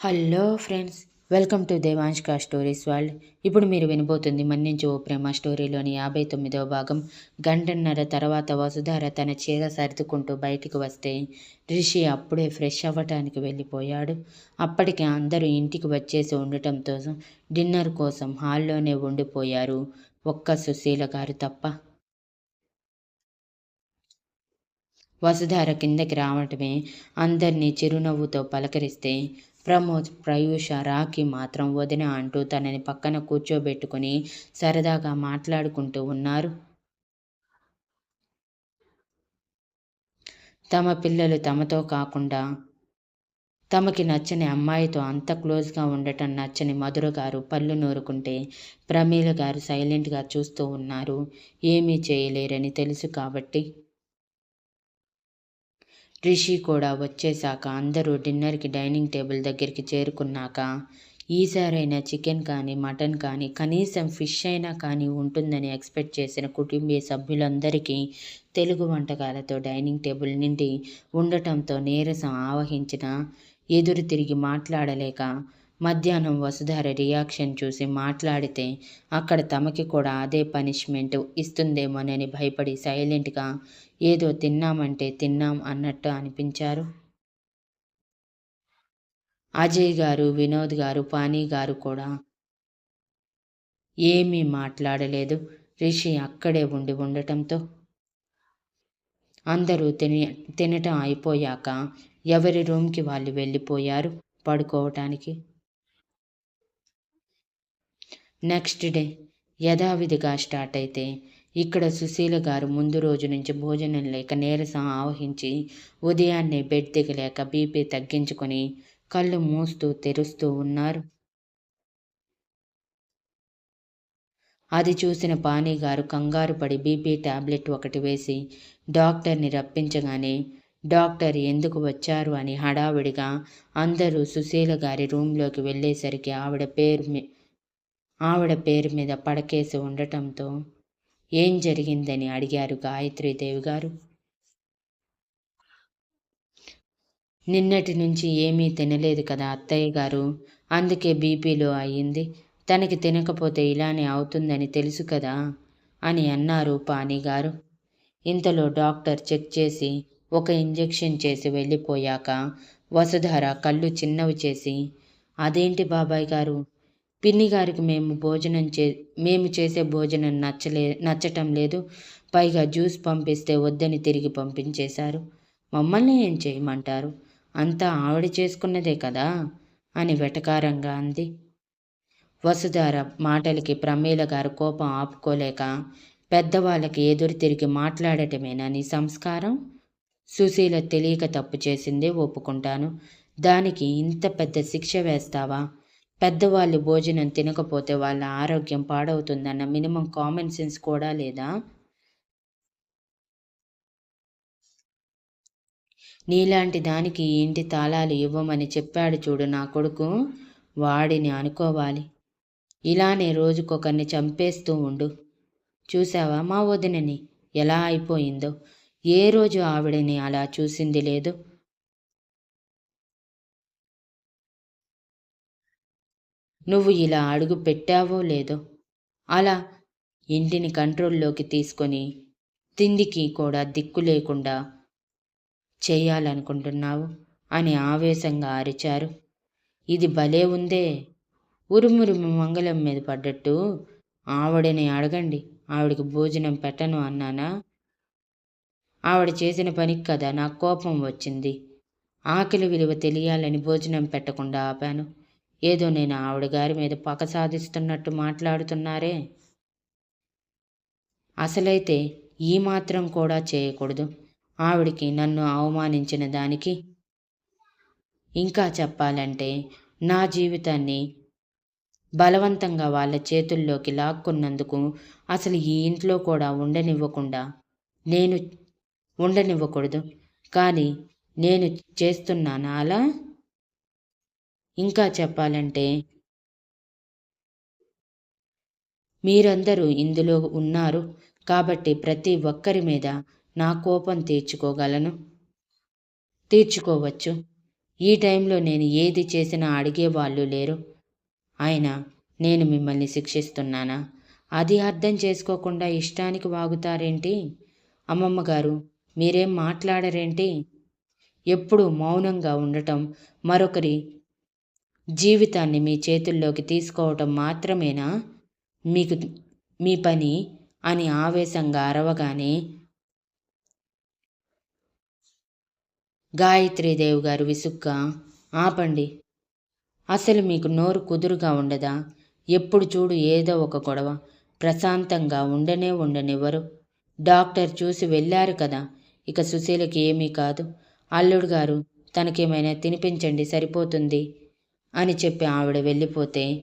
Hello friends welcome to దేవాంష్కా stories world. ఇప్పుడు మీరు వినబోతుంది మన్నించి ఓ ప్రేమ స్టోరీలోని యాభై తొమ్మిదవ భాగం. గంటన్నర తర్వాత వసుధార తన చీర సర్దుకుంటూ బయటికి వస్తే రిషి అప్పుడే ఫ్రెష్ అవ్వటానికి వెళ్ళిపోయాడు. అప్పటికి అందరూ ఇంటికి వచ్చేసి ఉండటంతో డిన్నర్ కోసం హాల్లోనే ఉండిపోయారు ఒక్క సుశీల గారు తప్ప వసుధార కిందకి రావటమే అందరినీ చిరునవ్వుతో పలకరిస్తే ప్రమోద్ ప్రయూష రాఖీ మాత్రం వదిన అంటూ తనని పక్కన కూర్చోబెట్టుకుని సరదాగా మాట్లాడుకుంటూ ఉన్నారు. తమ పిల్లలు తమతో కాకుండా తమకి నచ్చని అమ్మాయితో అంత క్లోజ్గా ఉండటం నచ్చని మధుర గారు పళ్ళు నూరుకుంటే ప్రమీల గారు సైలెంట్గా చూస్తూ ఉన్నారు. ఏమీ చేయలేరని తెలుసు కాబట్టి రిషి కూడా వచ్చేశాక అందరూ డిన్నర్కి డైనింగ్ టేబుల్ దగ్గరికి చేరుకున్నాక ఈసారైనా చికెన్ కానీ మటన్ కానీ కనీసం ఫిష్ అయినా కానీ ఉంటుందని ఎక్స్పెక్ట్ చేసిన కుటుంబీయ సభ్యులందరికీ తెలుగు వంటకాలతో డైనింగ్ టేబుల్ నిండి ఉండటంతో నీరసం ఆవహించిన ఎదురు తిరిగి మాట్లాడలేక మధ్యాహ్నం వసుధార రియాక్షన్ చూసి మాట్లాడితే అక్కడ తమకి కూడా అదే పనిష్మెంట్ ఇస్తుందేమోనని భయపడి సైలెంట్గా ఏదో తిన్నామంటే తిన్నాం అన్నట్టు అనిపించారు. అజయ్ గారు వినోద్ గారు పానీ గారు కూడా ఏమీ మాట్లాడలేదు. రిషి అక్కడే ఉండి ఉండటంతో అందరూ తిని తినటం అయిపోయాక ఎవరి రూమ్కి వాళ్ళు వెళ్ళిపోయారు పడుకోవటానికి. నెక్స్ట్ డే యథావిధిగా స్టార్ట్ అయితే ఇక్కడ సుశీల గారు ముందు రోజు నుంచి భోజనం లేక నీరసం ఆవహించి ఉదయాన్నే బెడ్ దిగలేక బీపీ తగ్గించుకొని కళ్ళు మూస్తూ తెరుస్తూ ఉన్నారు. అది చూసిన పానీ గారు కంగారు పడి బీపీ టాబ్లెట్ ఒకటి వేసి డాక్టర్ని రప్పించగానే డాక్టర్ ఎందుకు వచ్చారు? అని హడావిడిగా అందరూ సుశీల గారి రూంలోకి వెళ్ళేసరికి ఆవిడ పేరు ఆవిడ పేరు మీద పడకేసి ఉండటంతో ఏం జరిగిందని అడిగారు గాయత్రీదేవి గారు నిన్నటి నుంచి ఏమీ తినలేదు కదా అత్తయ్య గారు. అందుకే బీపీలో అయ్యింది. తనకి తినకపోతే ఇలానే అవుతుందని తెలుసు కదా అని అన్నారు పానీగారు ఇంతలో డాక్టర్ చెక్ చేసి ఒక ఇంజెక్షన్ చేసి వెళ్ళిపోయాక వసుధార కళ్ళు చిన్నవి చేసి అదేంటి బాబాయ్ గారు? పిన్ని గారికి మేము భోజనం చే మేము చేసే భోజనం నచ్చలే నచ్చటం లేదు. పైగా జ్యూస్ పంపిస్తే వద్దని తిరిగి పంపించేశారు. మమ్మల్ని ఏం చేయమంటారు? అంతా ఆవిడ చేసుకున్నదే కదా? అని వెటకారంగా అంది. వసుధార మాటలకి ప్రమీల గారు కోపం ఆపుకోలేక పెద్దవాళ్ళకి ఎదురు తిరిగి మాట్లాడటమేనని సంస్కారం? సుశీల తెలియక తప్పు చేసిందే ఒప్పుకుంటాను. దానికి ఇంత పెద్ద శిక్ష వేస్తావా? పెద్దవాళ్ళు భోజనం తినకపోతే వాళ్ళ ఆరోగ్యం పాడవుతుందన్న మినిమం కామన్ సెన్స్ కూడా లేదా? నీలాంటి దానికి ఇంటి తాళాలు ఇవ్వమని చెప్పాడు చూడు నా కొడుకు. వాడిని అనుకోవాలి. ఇలానే రోజుకొకరిని చంపేస్తూ ఉండు. చూసావా మా వదినని? ఎలా అయిపోయిందో? ఏ రోజు ఆవిడని అలా చూసింది లేదు. నువ్వు ఇలా అడుగు పెట్టావో లేదో? అలా ఇంటిని కంట్రోల్లోకి తీసుకొని తిండికి కూడా దిక్కు లేకుండా చేయాలనుకుంటున్నావు అని ఆవేశంగా అరిచారు. ఇది భలే ఉందే. ఉరుమురుము మంగళం మీద పడ్డట్టు ఆవిడని అడగండి. ఆవిడకి భోజనం పెట్టను అన్నానా? ఆవిడ చేసిన పనికి కదా నాకు కోపం వచ్చింది. ఆకలి విలువ తెలియాలని భోజనం పెట్టకుండా ఆపాను. ఏదో నేను ఆవిడ గారి మీద పక సాధిస్తున్నట్టు మాట్లాడుతున్నారే. అసలైతే ఈ మాత్రం కూడా చేయకూడదు. ఆవిడికి నన్ను అవమానించిన దానికి ఇంకా చెప్పాలంటే నా జీవితాన్ని బలవంతంగా వాళ్ళ చేతుల్లోకి లాక్కున్నందుకు అసలు ఈ ఇంట్లో కూడా ఉండనివ్వకుండా నేను ఉండనివ్వకూడదు. కానీ నేను చేస్తున్నానా అలా? ఇంకా చెప్పాలంటే మీరందరూ ఇందులో ఉన్నారు కాబట్టి ప్రతి ఒక్కరి మీద నా కోపం తీర్చుకోగలను. తీర్చుకోవచ్చు. ఈ టైంలో నేను ఏది చేసినా అడిగే వాళ్ళు లేరు. అయినా నేను మిమ్మల్ని శిక్షిస్తున్నానా? అది అర్థం చేసుకోకుండా ఇష్టానికి వాగుతారేంటి? అమ్మమ్మగారు మీరేం మాట్లాడరేంటి? ఎప్పుడూ మౌనంగా ఉండటం మరొకరి జీవితాన్ని మీ చేతుల్లోకి తీసుకోవటం మాత్రమేనా? మీకు మీ పని అని ఆవేశంగా అరవగానే గాయత్రీదేవి గారు విసుగ్గా ఆపండి. అసలు మీకు నోరు కుదురుగా ఉండదా? ఎప్పుడు చూడు ఏదో ఒక గొడవ. ప్రశాంతంగా ఉండనే ఉండనివ్వరు. డాక్టర్ చూసి వెళ్ళారు కదా. ఇక సుశీలకి ఏమీ కాదు. అల్లుడు గారు తనకేమైనా తినిపించండి సరిపోతుంది. అని చెప్పి ఆవిడ వెళ్ళిపోతే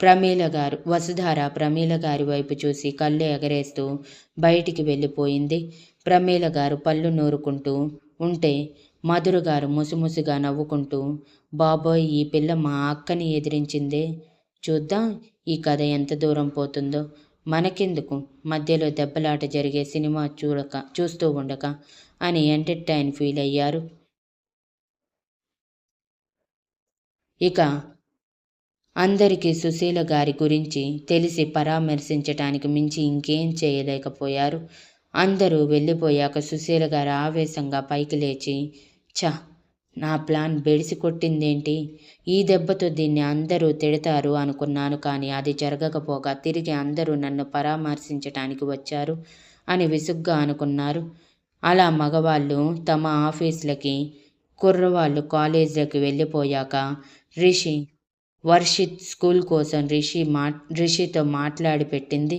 ప్రమీల గారు వసుధార ప్రమీల గారి వైపు చూసి కళ్ళు ఎగరేస్తూ బయటికి వెళ్ళిపోయింది. ప్రమీల గారు పళ్ళు నూరుకుంటూ ఉంటే మధురు గారు ముసుముసుగా నవ్వుకుంటూ బాబోయ్ ఈ పిల్ల మా అక్కని ఎదిరించిందే. చూద్దాం ఈ కథ ఎంత దూరం పోతుందో. మనకెందుకు? మధ్యలో దెబ్బలాట జరిగే సినిమా చూడక చూస్తూ ఉండక అని ఎంటర్టైన్ ఫీల్ అయ్యారు. ఇక అందరికీ సుశీల గారి గురించి తెలిసి పరామర్శించటానికి మించి ఇంకేం చేయలేకపోయారు. అందరూ వెళ్ళిపోయాక సుశీల గారు ఆవేశంగా పైకి లేచి చ నా ప్లాన్ బెడిసి కొట్టిందేంటి? ఈ దెబ్బతో దీన్ని అందరూ తిడతారు అనుకున్నాను కానీ అది జరగకపోగా తిరిగి అందరూ నన్ను పరామర్శించటానికి వచ్చారు అని విసుగ్గా అనుకున్నారు. అలా మగవాళ్ళు తమ ఆఫీసులకి కుర్రవాళ్ళు కాలేజీకి వెళ్ళిపోయాక రిషి వర్షిత్ స్కూల్ కోసం రిషి మా రిషితో మాట్లాడి పెట్టింది.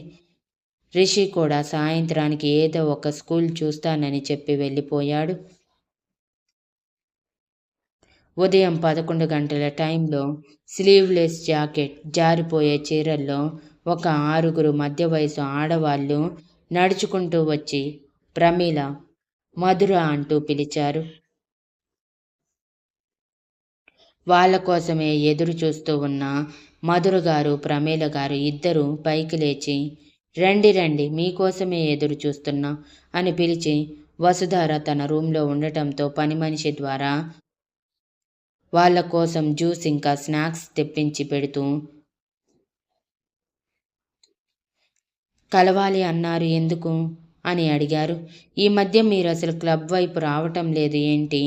రిషి కూడా సాయంత్రానికి ఏదో ఒక స్కూల్ చూస్తానని చెప్పి వెళ్ళిపోయాడు. ఉదయం పదకొండు గంటల టైంలో స్లీవ్లెస్ జాకెట్ జారిపోయే చీరల్లో ఒక ఆరుగురు మధ్య వయసు ఆడవాళ్ళు నడుచుకుంటూ వచ్చి ప్రమీల మధుర అంటూ పిలిచారు. వాళ్ళ కోసమే ఎదురు చూస్తూ ఉన్న మధుర గారు గారు ఇద్దరూ పైకి లేచి రండి రండి మీకోసమే ఎదురు చూస్తున్నా అని పిలిచి వసుధార తన రూమ్లో ఉండటంతో పని మనిషి ద్వారా వాళ్ళ కోసం జ్యూస్ ఇంకా స్నాక్స్ తెప్పించి పెడుతూ కలవాలి అన్నారు ఎందుకు అని అడిగారు. ఈ మధ్య మీరు అసలు క్లబ్ వైపు రావటం లేదు ఏంటి?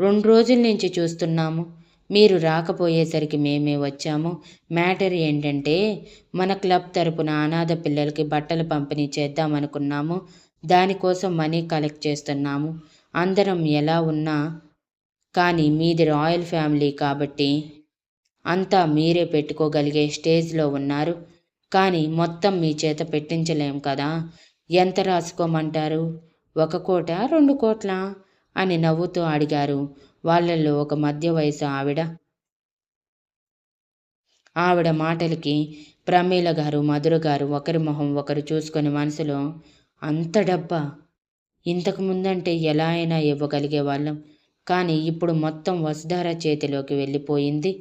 రెండు రోజుల నుంచి చూస్తున్నాము. మీరు రాకపోయేసరికి మేమే వచ్చాము. మ్యాటర్ ఏంటంటే మన క్లబ్ తరపున అనాథ పిల్లలకి బట్టలు పంపిణీ చేద్దామనుకున్నాము. దానికోసం మనీ కలెక్ట్ చేస్తున్నాము. అందరం ఎలా ఉన్నా కానీ మీది రాయల్ ఫ్యామిలీ కాబట్టి అంతా మీరే పెట్టుకోగలిగే స్టేజ్లో ఉన్నారు. కానీ మొత్తం మీ చేత పెట్టించలేం కదా. ఎంత రాసుకోమంటారు? ఒక కోట రెండు కోట్ల? అని నవ్వుతూ అడిగారు. వాళ్ళల్లో ఒక మధ్య వయసు ఆవిడ. ఆవిడ మాటలకి ప్రమీల గారు మధుర గారు ఒకరి మొహం ఒకరు చూసుకొని మనసులో అంత డబ్బా? ఇంతకు ముందంటే ఎలా అయినా ఇవ్వగలిగే వాళ్ళం. కానీ ఇప్పుడు మొత్తం వసుధార చేతిలోకి వెళ్ళిపోయింది.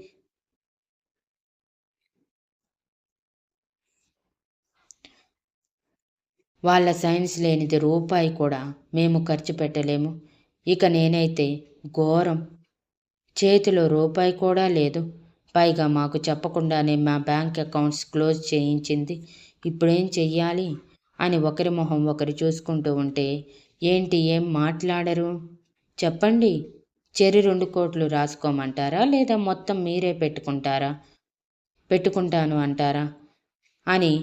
వాళ్ళ సైన్స్ లేనిది రూపాయి కూడా మేము ఖర్చు పెట్టలేము. ఇక నేనైతే ఘోరం. చేతిలో రూపాయి కూడా లేదు. పైగా మాకు చెప్పకుండానే మా బ్యాంక్ అకౌంట్స్ క్లోజ్ చేయించింది. ఇప్పుడేం చెయ్యాలి? అని ఒకరి మొహం ఒకరు చూసుకుంటూ ఉంటే ఏంటి ఏం మాట్లాడరు? చెప్పండి. చెరి రెండు కోట్లు రాసుకోమంటారా? లేదా మొత్తం మీరే పెట్టుకుంటారా? పెట్టుకుంటాను అంటారా? అని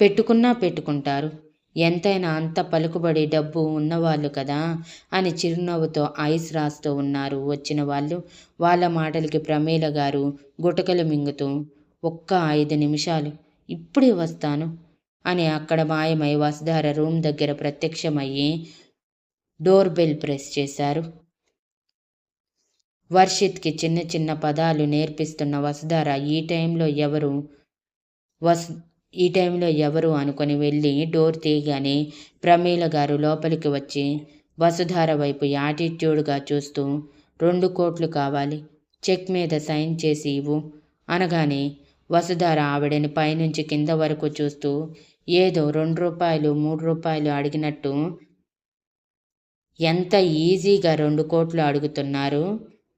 పెట్టుకున్నా పెట్టుకుంటారు. ఎంతైనా అంత పలుకుబడి డబ్బు ఉన్నవాళ్ళు కదా అని చిరునవ్వుతో ఐస్ రాస్తూ ఉన్నారు. వచ్చిన వాళ్ళు వాళ్ళ మాటలకి ప్రమీల గారు గుటకలు మింగుతూ ఒక్క ఐదు నిమిషాలు ఇప్పుడే వస్తాను అని అక్కడ మాయమై వసుధార రూమ్ దగ్గర ప్రత్యక్షమయ్యి డోర్ బెల్ ప్రెస్ చేశారు. వర్షిత్కి చిన్న చిన్న పదాలు నేర్పిస్తున్న వసుధార ఈ టైంలో ఎవరు? వస్ ఈ టైంలో ఎవరు అనుకొని వెళ్ళి డోర్ తీయగానే ప్రమీల గారు లోపలికి వచ్చి వసుధార వైపు యాటిట్యూడ్గా చూస్తూ రెండు కోట్లు కావాలి చెక్ మీద సైన్ చేసి ఇవ్వు అనగానే వసుధార ఆవిడని పైనుంచి కింద వరకు చూస్తూ ఏదో రెండు రూపాయలు మూడు రూపాయలు అడిగినట్టు ఎంత ఈజీగా రెండు కోట్లు అడుగుతున్నారు?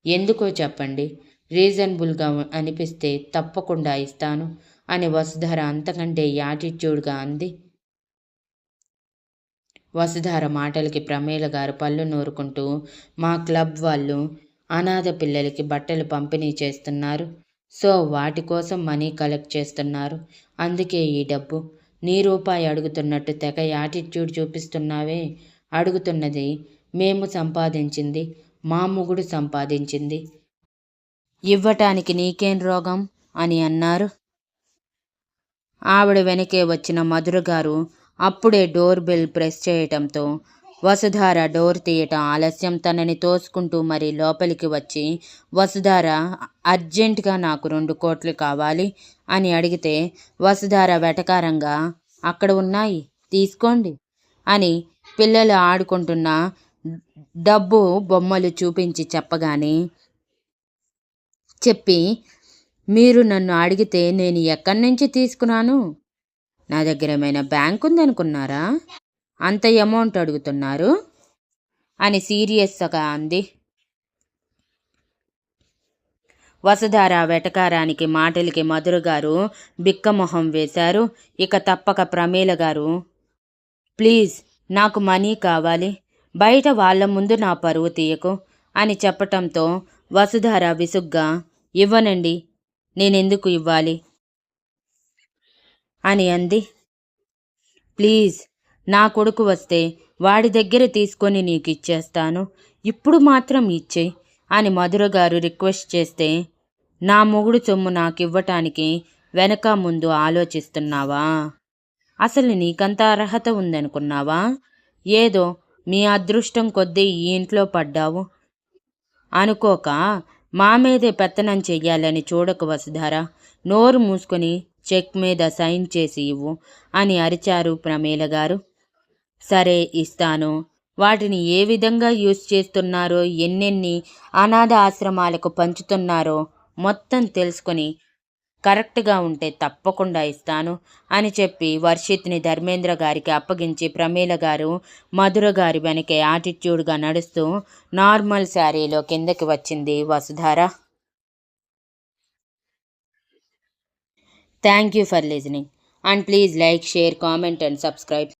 ఎందుకో చెప్పండి రీజనబుల్గా అనిపిస్తే తప్పకుండా ఇస్తాను అని వసుధార అంతకంటే యాటిట్యూడ్గా అంది. వసుధార మాటలకి ప్రమేల గారు పళ్ళు నూరుకుంటూ మా క్లబ్ వాళ్ళు అనాథ పిల్లలకి బట్టలు పంపిణీ చేస్తున్నారు. సో వాటి కోసం మనీ కలెక్ట్ చేస్తున్నారు. అందుకే ఈ డబ్బు. నీ రూపాయి అడుగుతున్నట్టు తెగ యాటిట్యూడ్ చూపిస్తున్నావే. అడుగుతున్నది మేము సంపాదించింది మా మొగుడు సంపాదించింది. ఇవ్వటానికి నీకేం రోగం? అని అన్నారు. ఆవిడ వెనకే వచ్చిన మధుర గారు అప్పుడే డోర్ బెల్ ప్రెస్ చేయటంతో వసుధార డోర్ తీయటం ఆలస్యం తనని తోసుకుంటూ మరి లోపలికి వచ్చి వసుధార అర్జెంటుగా నాకు రెండు కోట్లు కావాలి అని అడిగితే వసుధార వెటకారంగా అక్కడ ఉన్నాయి తీసుకోండి అని పిల్లలు ఆడుకుంటున్న డబ్బు బొమ్మలు చూపించి చెప్పగానే చెప్పి మీరు నన్ను అడిగితే నేను ఎక్కడి నుంచి తీసుకున్నాను? నా దగ్గర ఏమైనా బ్యాంక్ ఉందనుకున్నారా? అంత అమౌంట్ అడుగుతున్నారు? అని సీరియస్గా అంది. వసుధార వెటకారానికి మాటలకి మధుర గారు బిక్కమొహం వేశారు. ఇక తప్పక ప్రమీల గారు ప్లీజ్ నాకు మనీ కావాలి. బయట వాళ్ళ ముందు నా పరువు తీయకు అని చెప్పటంతో వసుధార విసుగ్గా ఇవ్వనండి నేనెందుకు ఇవ్వాలి? అని అంది. ప్లీజ్ నా కొడుకు వస్తే వాడి దగ్గర తీసుకొని నీకు ఇచ్చేస్తాను. ఇప్పుడు మాత్రం ఇచ్చే అని మధుర గారు రిక్వెస్ట్ చేస్తే నా మొగుడు సొమ్ము నాకు ఇవ్వటానికి వెనక ముందు ఆలోచిస్తున్నావా? అసలు నీకంత అర్హత ఉందనుకున్నావా? ఏదో మీ అదృష్టం కొద్దీ ఈ ఇంట్లో పడ్డావు. అనుకోక మా మీదే పెత్తనం చెయ్యాలని చూడక వసుధార నోరు మూసుకొని చెక్ మీద సైన్ చేసి ఇవ్వు అని అరిచారు ప్రమేల గారు. సరే ఇస్తాను. వాటిని ఏ విధంగా యూజ్ చేస్తున్నారో ఎన్నెన్ని అనాథ ఆశ్రమాలకు పంచుతున్నారో మొత్తం తెలుసుకొని కరెక్ట్గా ఉంటే తప్పకుండా ఇస్తాను అని చెప్పి వర్షిత్ని ధర్మేంద్ర గారికి అప్పగించి ప్రమీల గారు మధుర గారి వెనకే యాటిట్యూడ్గా నడుస్తూ నార్మల్ శారీలో కిందకి వచ్చింది Vasudhara. Thank you for listening and please like share comment and subscribe.